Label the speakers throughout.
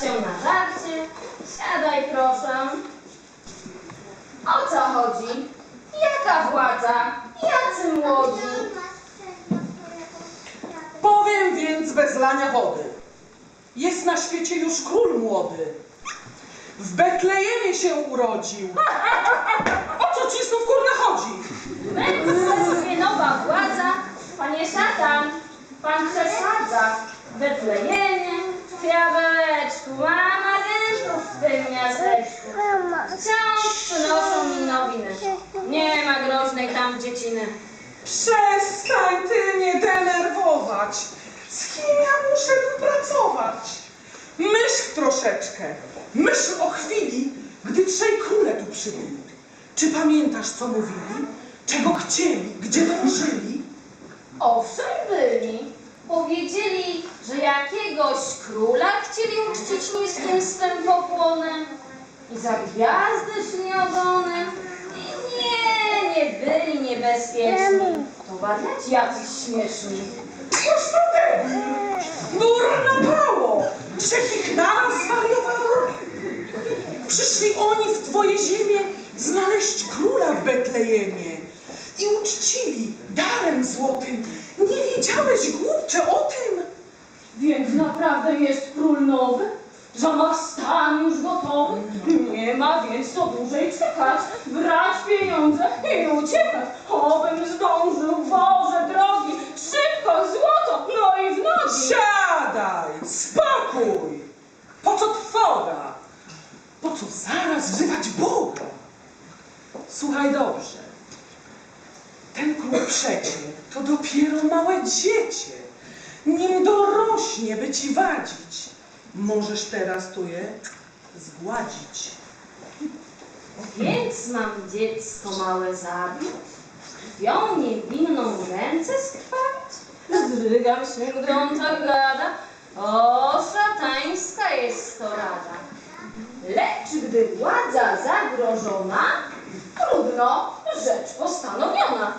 Speaker 1: się na żarcie. Siadaj proszę. O co chodzi? Jaka władza? Jacy młodzi?
Speaker 2: Powiem więc bez lania wody. Jest na świecie już król młody. W Betlejemie się urodził. O co ci znów kurna chodzi?
Speaker 1: Będzie sobie nowa władza. Panie szatan, pan przesadza. W Diabeleczku, mam agentów w tym miasteczku. Wciąż przynoszą mi nowiny. Nie ma groźnej tam dzieciny.
Speaker 2: Przestań ty mnie denerwować. Z kim ja muszę tu pracować? Myśl troszeczkę. Myśl o chwili, gdy trzej króle tu przybyli. Czy pamiętasz, co mówili? Czego chcieli? Gdzie dążyli?
Speaker 1: Owszem byli. Powiedzieli, że jakiegoś króla chcieli uczcić niskim swym pokłonem i za gwiazdy. I nie, nie byli niebezpieczni. To wariaci jacyś śmieszni.
Speaker 2: Cóż to debil? Trzech ich naraz zwariowało? Przyszli oni w twoje ziemię znaleźć króla w Betlejemie i uczcili darem złotym. Wiedziałeś, głupcze, o tym?
Speaker 1: Więc naprawdę jest król nowy? Ma stan już gotowy? Nie ma więc co dłużej czekać. Brać pieniądze i uciekać. Obym zdążył, Boże drogi. Szybko, złoto, no i w nogi.
Speaker 2: Siadaj, spokój! Po co trwoga? Po co zaraz wzywać Boga? Słuchaj dobrze. Ten król przecie to dopiero małe dziecię. Nim dorośnie, by ci wadzić. Możesz teraz tu je zgładzić.
Speaker 1: Więc mam dziecko małe zabić? Krwią niewinną ręce skrwawić? Zdrygam się, gdy on tak gada. O, szatańska jest to rada. Lecz gdy władza zagrożona, trudno, rzecz postanowiona.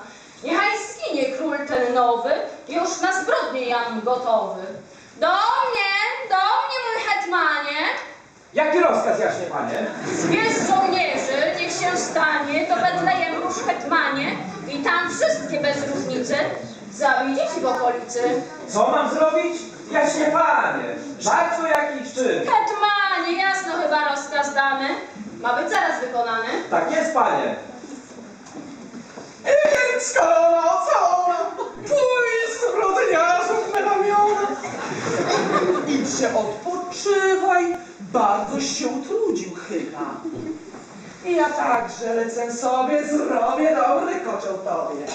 Speaker 1: Niechaj zginie król ten nowy, już na zbrodnię jam gotowy. Do mnie, do mnie, mój hetmanie,
Speaker 3: Jaki rozkaz, jaśnie panie?
Speaker 1: Zbierz żołnierzy, niech się stanie do Betlejem róż hetmanie i tam wszystkie bez różnicy zabij dzieci w okolicy.
Speaker 3: Co mam zrobić? Jaśnie panie! Bardzo jakiś czyn!
Speaker 1: Hetmanie, jasno chyba rozkaz dany. Ma być zaraz wykonany.
Speaker 3: Tak jest, panie!
Speaker 2: I Idź się odpoczywaj, bardzo się utrudził chyba. I ja także lecę sobie, zrobię dobry kocioł tobie.